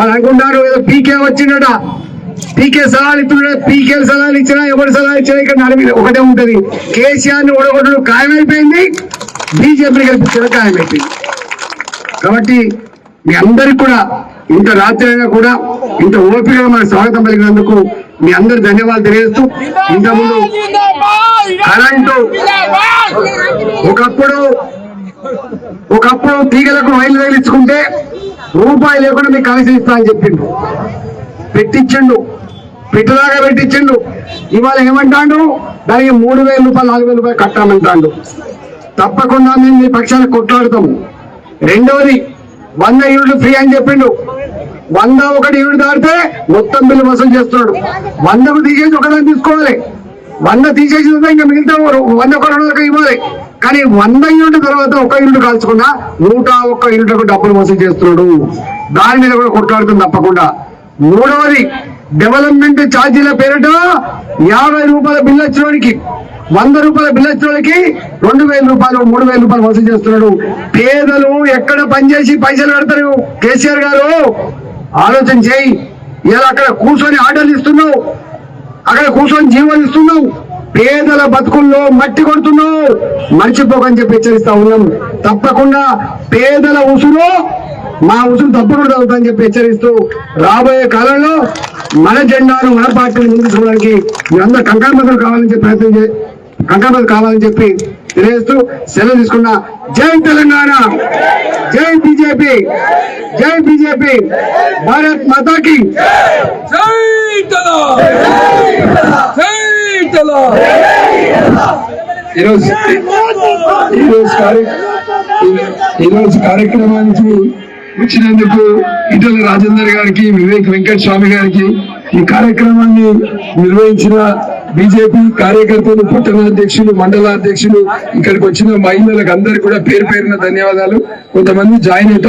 వాళ్ళు అనుకుంటారు ఏదో పీకే వచ్చిందట. పీకే సలహాలు ఇప్పుడు పీకే సలహాలు ఇచ్చినా ఎవరు సలహాలు ఇచ్చినా ఇక్కడ నడిమి ఒకటే ఉంటది. కేసీఆర్ని ఓడగొట్టడం ఖాయమైపోయింది. బీజేపీని గెలిపించడం ఖాయమైపోయింది. కాబట్టి మీ అందరికి కూడా ఇంత రాత్రి అయినా కూడా ఇంత ఓపికగా మన స్వాగతం పలికినందుకు మీ అందరు ధన్యవాదాలు తెలియజేస్తూ ఇంతకుముందు కరెంటు ఒకప్పుడు ఒకప్పుడు తీగలకు వైర్లు తగిలించుకుంటే రూపాయి లేకుండా మీకు కనెక్షన్ ఇస్తా అని చెప్పిండు. పెట్టించిండు. పెట్టలాగా పెట్టించిండు. ఇవాళ ఏమంటాడు? దానికి మూడు వేల రూపాయలు నాలుగు వేల రూపాయలు కట్టామంటాడు. తప్పకుండా మేము మీ పక్షాన్ని కొట్లాడతాము రెండవది వంద యూనిట్లు ఫ్రీ అని చెప్పిండు. వంద ఒకటి యూనిట్ దాటితే మొత్తం బిల్లు వసూలు చేస్తున్నాడు. వందకు తీసేసి ఒకదాన్ని తీసుకోవాలి. వంద తీసేసి ఇంకా మిగతా వంద ఒక రెండు ఇవ్వాలి. కానీ వంద యూనిట్ తర్వాత ఒక యూనిట్ కాల్చుకున్నా నూట ఒక్క యూనిట్లకు డబ్బులు వసూలు చేస్తున్నాడు. దాని మీద కూడా కొట్లాడుతుంది తప్పకుండా. మూడవది డెవలప్మెంట్ ఛార్జీల పేరిట యాభై రూపాయల బిల్లు వచ్చినోడికి వంద రూపాయల బిల్లు వచ్చినోడికి రెండు వేల రూపాయలు మూడు వేల రూపాయలు వసూలు చేస్తున్నాడు. పేదలు ఎక్కడ పనిచేసి పైసలు పెడతారు కేసీఆర్ గారు ఆలోచన చేయి. ఇలా అక్కడ కూర్చొని ఆర్డర్లు ఇస్తున్నావు. అక్కడ కూర్చొని జీవోలు ఇస్తున్నావు. పేదల బతుకుల్లో మట్టి కొడుతున్నావు మర్చిపోకని చెప్పి హెచ్చరిస్తా ఉన్నాం. తప్పకుండా పేదల ఉసురు మా ఉసురు తప్పకుండా అవుతుందని చెప్పి హెచ్చరిస్తూ రాబోయే కాలంలో మన జెండాను మన పార్టీని ముందు చూడడానికి మీరందరూ కంకారబద్దలు కావాలని చెప్పి ప్రయత్నం చే కంకారబద్దలు కావాలని చెప్పి తెలియజేస్తూ సెలవు తీసుకున్న జై తెలంగాణ! జై బీజేపీ! జై బీజేపీ! భారత్ మాతాకి! జై ఈరోజు ఈరోజు ఈరోజు కార్యక్రమానికి వచ్చినందుకు ఇటల రాజేందర్ గారికి వివేక్ వెంకట స్వామి గారికి ఈ కార్యక్రమాన్ని నిర్వహించిన బీజేపీ కార్యకర్తలు పట్టణ అధ్యక్షులు మండల అధ్యక్షులు ఇక్కడికి వచ్చిన మహిళలకు అందరికీ కూడా పేరు పేరున ధన్యవాదాలు. కొంతమంది జాయిన్ అవుతారు.